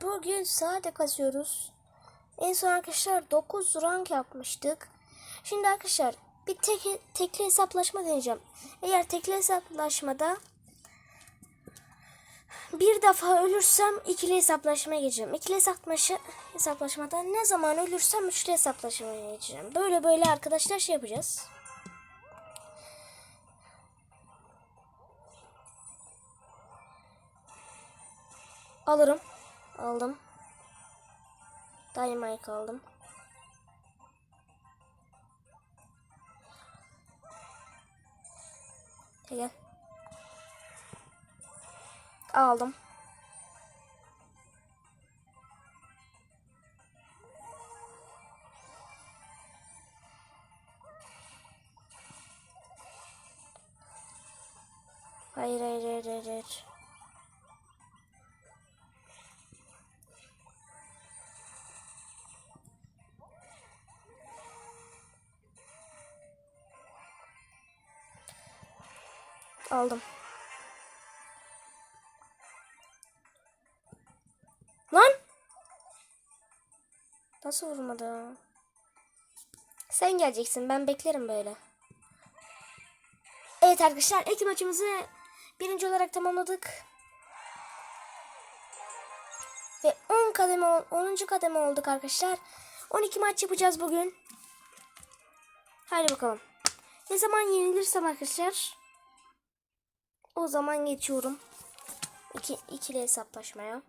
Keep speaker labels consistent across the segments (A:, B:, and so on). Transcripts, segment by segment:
A: bugün sade kasıyoruz. En son arkadaşlar 9 rank yapmıştık. Şimdi arkadaşlar bir tek, tekli hesaplaşma deneyeceğim. Eğer tekli hesaplaşmada bir defa ölürsem ikili hesaplaşmaya geçeceğim. İkili hesaplaşma, hesaplaşmada ne zaman ölürsem üçlü hesaplaşmaya geçeceğim. Böyle böyle arkadaşlar şey yapacağız. Alırım. Aldım. Dynamite aldım. Gel. Aldım. Hayır hayır hayır hayır. hayır. Aldım. Lan! Nasıl vurmadı? Sen geleceksin. Ben beklerim böyle. Evet arkadaşlar ilk maçımızı birinci olarak tamamladık. Ve 10 kademe 10. kademe olduk arkadaşlar. 12 maç yapacağız bugün. Hadi bakalım. Ne zaman yenilirsem arkadaşlar o zaman geçiyorum. İki, ikili hesaplaşmaya.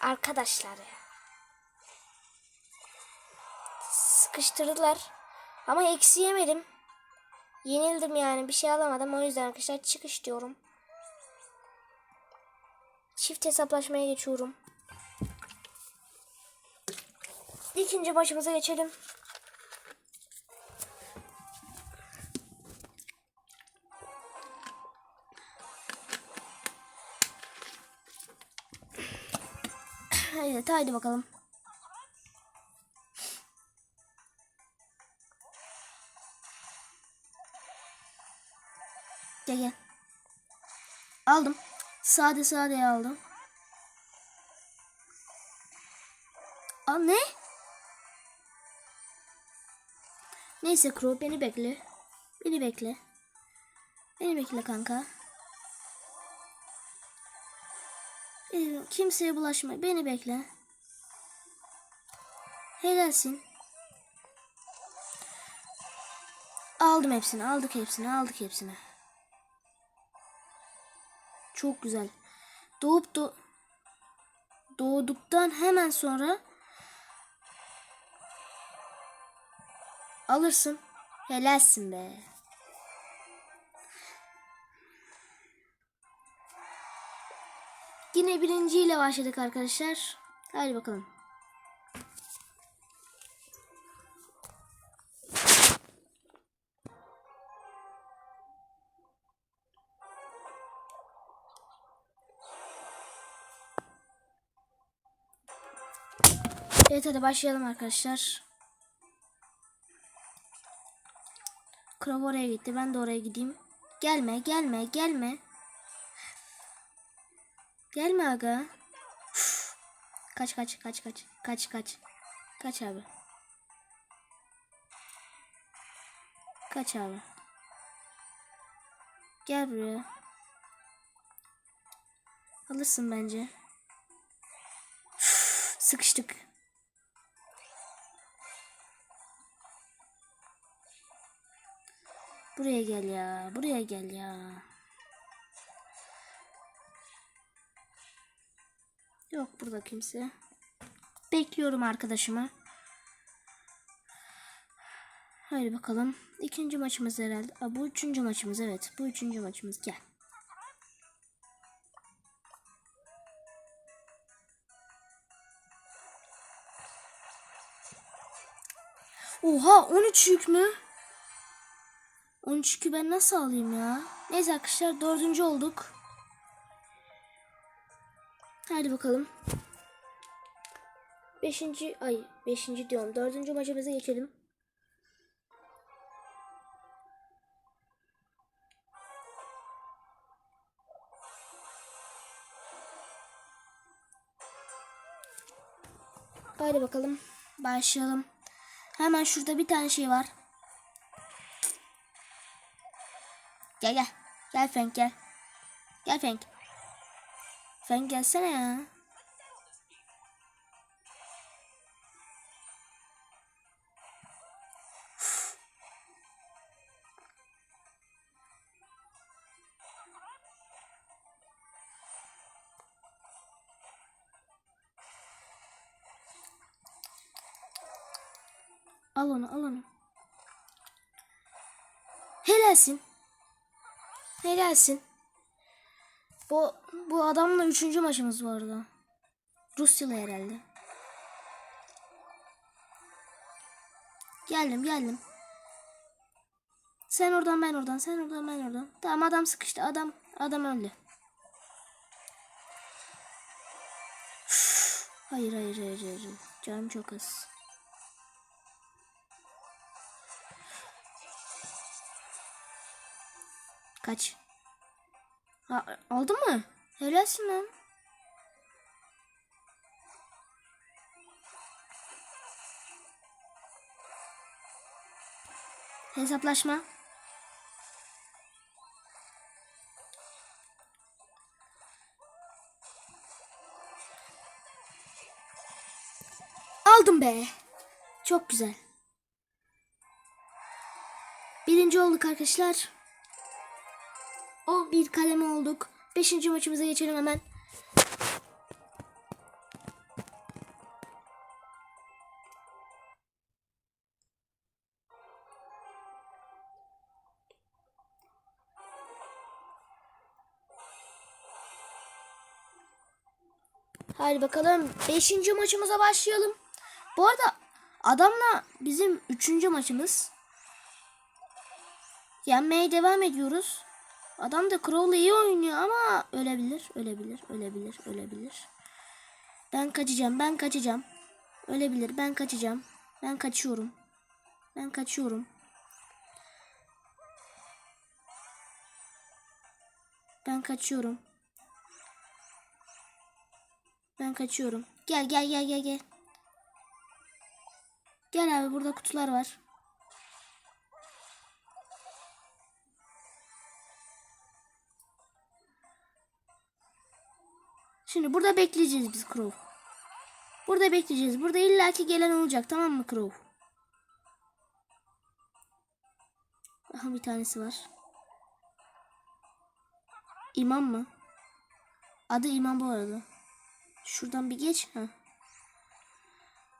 A: Arkadaşlar ya. Sıkıştırdılar. Ama eksi yemedim. Yenildim yani bir şey alamadım. O yüzden arkadaşlar çıkış diyorum. Çift hesaplaşmaya geçiyorum. İkinci başımıza geçelim. Evet haydi bakalım. Gel gel. Aldım. Sade sade aldım. Aa ne? Neyse Crow beni bekle. Beni bekle. Beni bekle kanka. Kimseye bulaşma. Beni bekle. Helalsin. Aldım hepsini. Aldık hepsini. Aldık hepsini. Çok güzel. Doğup do doğduktan hemen sonra alırsın. Helalsin be. Yine birinciyle başladık arkadaşlar. Hadi bakalım. Evet hadi başlayalım arkadaşlar. Krav oraya gitti. Ben de oraya gideyim. Gelme gelme gelme. Gelme aga. Üf. Kaç kaç kaç kaç. Kaç kaç. Kaç abi. Kaç abi. Gel buraya. Alırsın bence. Üf. Sıkıştık. Buraya gel ya. Buraya gel ya. Yok burada kimse. Bekliyorum arkadaşımı. Haydi bakalım. İkinci maçımız herhalde. Aa, bu üçüncü maçımız evet. Bu üçüncü maçımız. Gel. Oha 13 yük mü? 13 yükü ben nasıl alayım ya? Neyse arkadaşlar dördüncü olduk. Hadi bakalım. Beşinci ay beşinci diyorum. Dördüncü maçımıza geçelim. Haydi bakalım. Başlayalım. Hemen şurada bir tane şey var. Gel gel. Gel Frank gel. Gel Frank. Frank gelsene ya. Al onu al onu. Helalsin. Helalsin. Bu bu adamla üçüncü maçımız bu arada. Rusyalı herhalde. Geldim geldim. Sen oradan ben oradan sen oradan ben oradan. Tamam adam sıkıştı adam adam öldü. Hayır hayır hayır hayır. Canım çok az. Kaç. Ha, aldın mı? Helalsin lan. Hesaplaşma. Aldım be. Çok güzel. Birinci olduk arkadaşlar. 11 kademe olduk. Beşinci maçımıza geçelim hemen. Hadi bakalım. Beşinci maçımıza başlayalım. Bu arada adamla bizim üçüncü maçımız. Yenmeye devam ediyoruz. Adam da Crow'la iyi oynuyor ama ölebilir, ölebilir, ölebilir, ölebilir. Ben kaçacağım, ben kaçacağım. Ölebilir, ben kaçacağım. Ben kaçıyorum. Ben kaçıyorum. Ben kaçıyorum. Ben kaçıyorum. Gel gel gel gel gel. Gel abi burada kutular var. Şimdi burada bekleyeceğiz biz Crow. Burada bekleyeceğiz. Burada illaki gelen olacak tamam mı Crow? Aha bir tanesi var. İmam mı? Adı İmam bu arada. Şuradan bir geç. Ha.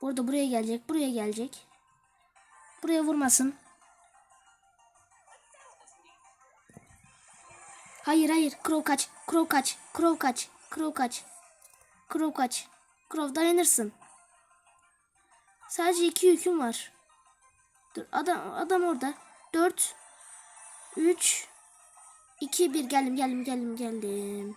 A: Burada buraya gelecek. Buraya gelecek. Buraya vurmasın. Hayır hayır. Crow kaç. Crow kaç. Crow kaç. Crow kaç. Crow kaç. Crow dayanırsın. Sadece iki yüküm var. Dur adam adam orada. Dört. Üç. iki bir geldim geldim geldim geldim.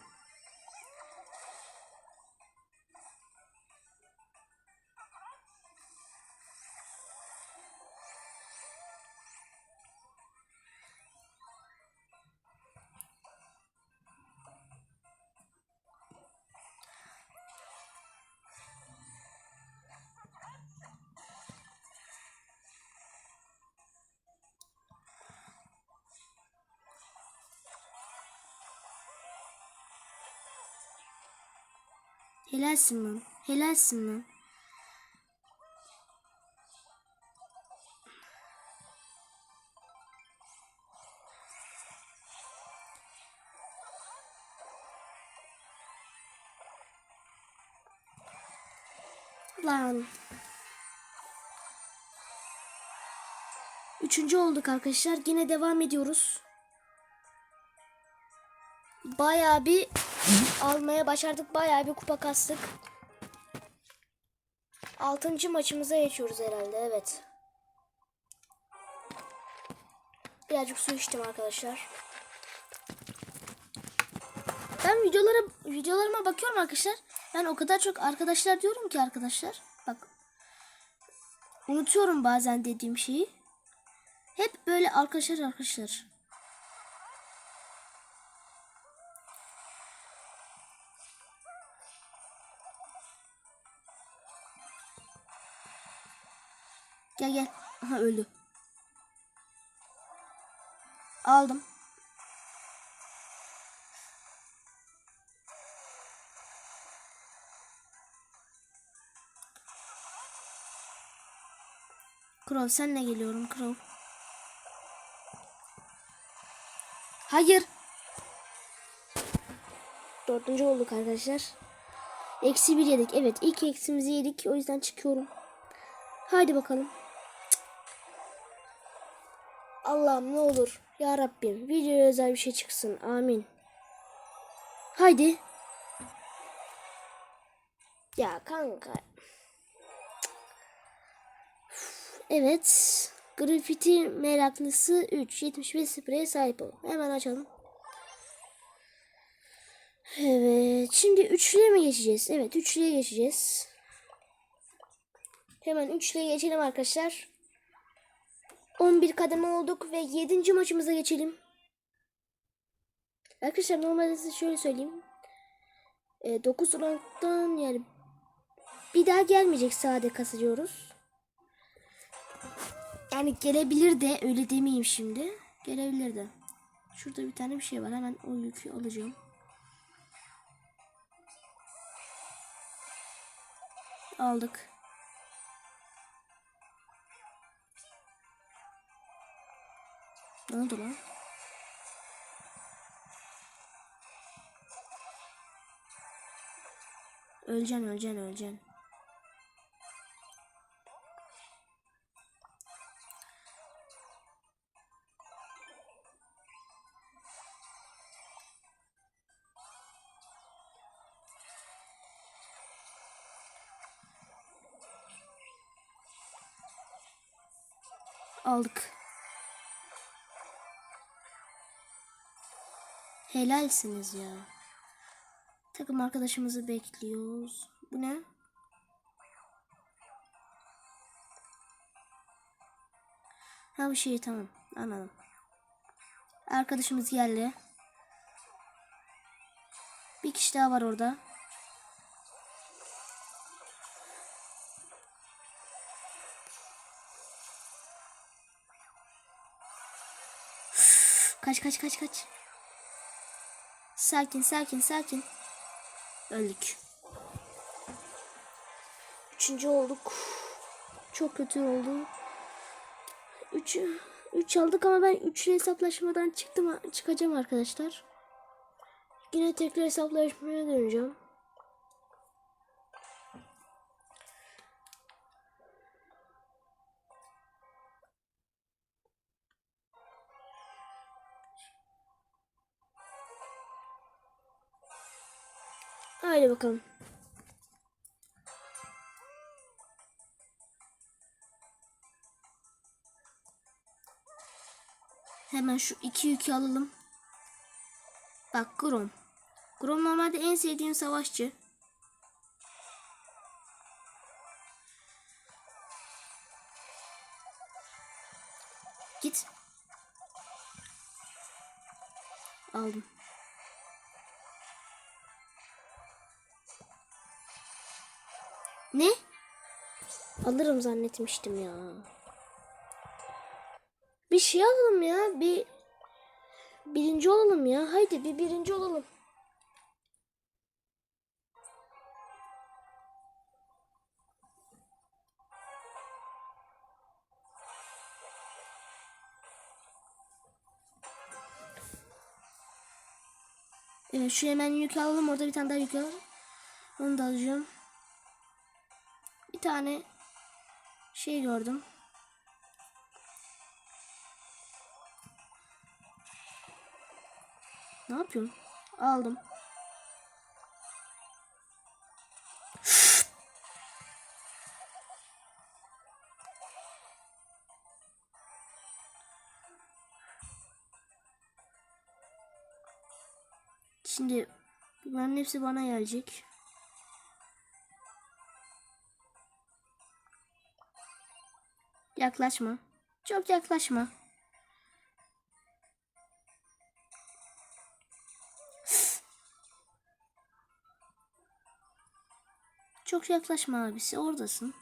A: Helalsin lan. Helalsin lan. Lan. Üçüncü olduk arkadaşlar. Yine devam ediyoruz. Bayağı bir almaya başardık. Bayağı bir kupa kastık. Altıncı maçımıza geçiyoruz herhalde. Evet. Birazcık su içtim arkadaşlar. Ben videolara videolarıma bakıyorum arkadaşlar. Ben o kadar çok arkadaşlar diyorum ki arkadaşlar. Bak. Unutuyorum bazen dediğim şeyi. Hep böyle arkadaşlar arkadaşlar. Gel gel. Aha öldü. Aldım. Crow senle geliyorum Crow. Hayır. Dördüncü olduk arkadaşlar. Eksi bir yedik. Evet ilk eksimizi yedik. O yüzden çıkıyorum. Haydi bakalım. Allah'ım ne olur. Ya Rabbim videoya özel bir şey çıksın. Amin. Haydi. Ya kanka. Evet. Grafiti meraklısı 3. 75 spreye sahip ol. Hemen açalım. Evet. Şimdi üçlüye mi geçeceğiz? Evet. Üçlüye geçeceğiz. Hemen üçlüye geçelim arkadaşlar. 11 kademe olduk ve 7. maçımıza geçelim. Arkadaşlar normalde size şöyle söyleyeyim. E, 9 ranktan yani bir daha gelmeyecek sade kasıyoruz. Yani gelebilir de öyle demeyeyim şimdi. Gelebilir de. Şurada bir tane bir şey var. Hemen o yükü alacağım. Aldık. Ne oldu lan? Öleceksin, öleceksin, öleceksin. Aldık. Helalsiniz ya. Takım arkadaşımızı bekliyoruz. Bu ne? Ha bu şey tamam. Anladım. Arkadaşımız yerli. Bir kişi daha var orada. Kaç kaç kaç kaç. Sakin sakin sakin. Öldük. Üçüncü olduk. Çok kötü oldu. Üç, üç aldık ama ben üçlü hesaplaşmadan çıktım çıkacağım arkadaşlar. Yine tekrar hesaplaşmaya döneceğim. Bakalım. Hemen şu iki yükü alalım. Bak Grom. Grom normalde en sevdiğim savaşçı. Git. Aldım. Ne? Alırım zannetmiştim ya. Bir şey alalım ya. Bir birinci olalım ya. Haydi bir birinci olalım. Evet şu hemen yük alalım. Orada bir tane daha yük alalım. Onu da alacağım tane şey gördüm. Ne yapıyorum? Aldım. Şimdi bunların hepsi bana gelecek. Yaklaşma. Çok yaklaşma. Çok yaklaşma abisi. Oradasın.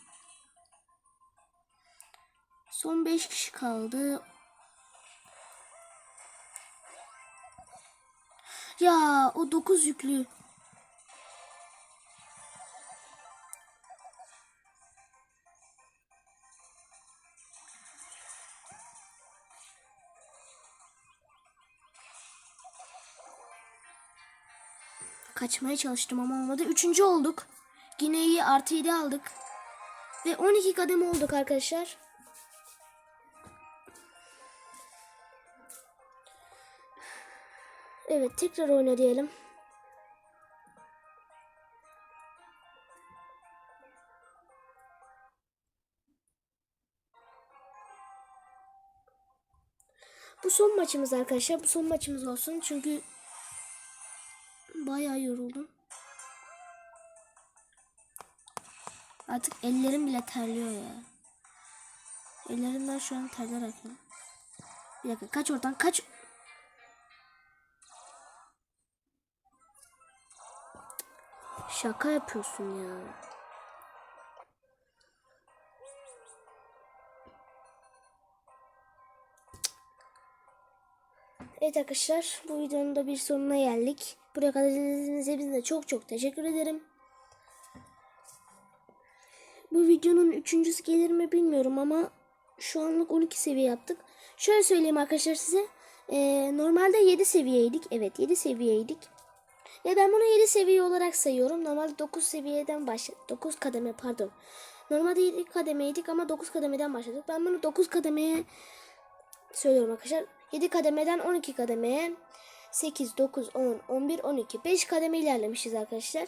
A: Son 5 kişi kaldı. Ya o 9 yüklü. Kaçmaya çalıştım ama olmadı. Üçüncü olduk. Yine iyi artı 7 aldık. Ve 12 kademe olduk arkadaşlar. Evet tekrar oyna diyelim. Bu son maçımız arkadaşlar. Bu son maçımız olsun. Çünkü bayağı yoruldum. Artık ellerim bile terliyor ya. Ellerimden şu an terler akıyor. Bir dakika kaç oradan kaç. Şaka yapıyorsun ya. Evet arkadaşlar bu videonun da bir sonuna geldik. Buraya kadar izlediğiniz hepinize çok çok teşekkür ederim. Bu videonun üçüncüsü gelir mi bilmiyorum ama şu anlık 12 seviye yaptık. Şöyle söyleyeyim arkadaşlar size. Ee, normalde 7 seviyeydik. Evet 7 seviyeydik. Ve ben bunu 7 seviye olarak sayıyorum. Normalde 9 seviyeden başladık. 9 kademe pardon. Normalde 7 kademeydik ama 9 kademeden başladık. Ben bunu 9 kademeye söylüyorum arkadaşlar. 7 kademeden 12 kademeye 8, 9, 10, 11, 12. 5 kademe ilerlemişiz arkadaşlar.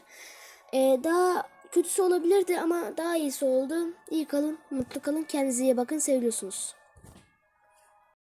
A: Ee, daha kötüsü olabilirdi ama daha iyisi oldu. İyi kalın, mutlu kalın. Kendinize iyi bakın. Seviyorsunuz.